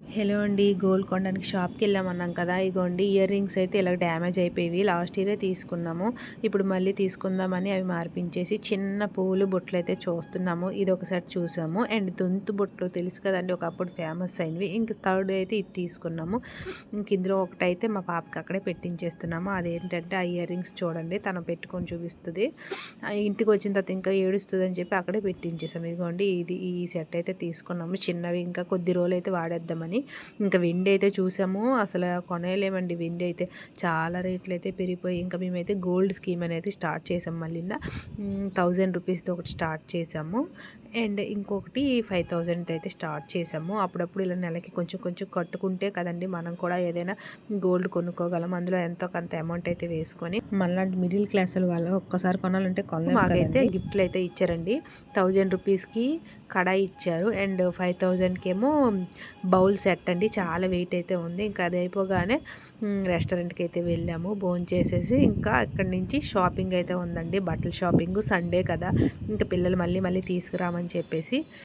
Hello అండి గోల్కొండకి షాప్కి వెళ్ళామన్నాం కదా. ఇగోండి ఇయర్ రింగ్స్ అయితే ఇలా డ్యామేజ్ అయిపోయి లాస్ట్ ఇయరే తీసుకున్నాము. ఇప్పుడు మళ్ళీ తీసుకుందామని అవి మార్పించేసి చిన్న పూలు బొట్లు అయితే చూస్తున్నాము. ఇది ఒకసారి చూసాము. అండ్ దొంతు బొట్లు తెలుసు కదండి ఒకప్పుడు ఫేమస్ అయినవి. ఇంక థర్డ్ అయితే ఇది తీసుకున్నాము. ఇంక ఇందులో ఒకటైతే మా పాపకి అక్కడే పెట్టించేస్తున్నాము. అదేంటంటే ఆ ఇయర్ రింగ్స్ చూడండి తను పెట్టుకొని చూపిస్తుంది. ఆ ఇంటికి వచ్చిన తర్వాత ఇంకా ఏడుస్తుంది అని చెప్పి అక్కడే పెట్టించేసాము. ఇదిగోండి ఇది ఈ సెట్ అయితే తీసుకున్నాము. చిన్నవి ఇంకా కొద్ది రోజులు అయితే వాడేద్దామని ఇంకా వెండి అయితే చూసాము. అసలు కొనేయలేమండి వెండి అయితే చాలా రేట్లు అయితే పెరిగిపోయి ఇంకా మేమైతే గోల్డ్ స్కీమ్ అనేది స్టార్ట్ చేసాం మళ్ళీ థౌజండ్ రూపీస్తో ఒకటి స్టార్ట్ చేసాము. అండ్ ఇంకొకటి ఫైవ్ థౌజండ్ అయితే స్టార్ట్ చేసాము. అప్పుడప్పుడు ఇలా నెలకి కొంచెం కొంచెం కట్టుకుంటే కదండి మనం కూడా ఏదైనా గోల్డ్ కొనుక్కోగలం. అందులో ఎంతో కొంత అమౌంట్ అయితే వేసుకొని మళ్ళీ మిడిల్ క్లాస్ వాళ్ళు ఒక్కసారి కొనాలంటే కొనలేము మాకైతే గిఫ్ట్లు అయితే ఇచ్చారండి. థౌజండ్ రూపీస్కి కడాయి ఇచ్చారు. అండ్ ఫైవ్ థౌజండ్కి ఏమో బౌల్ సెట్ అండి. చాలా వెయిట్ అయితే ఉంది. ఇంకా అది అయిపోగానే రెస్టారెంట్కి అయితే వెళ్ళాము. భోజనం చేసేసి ఇంకా అక్కడి నుంచి షాపింగ్ అయితే ఉందండి. బట్టల షాపింగ్ సండే కదా. ఇంకా పిల్లలు మళ్ళీ మళ్ళీ తీసుకురామని చెప్పేసి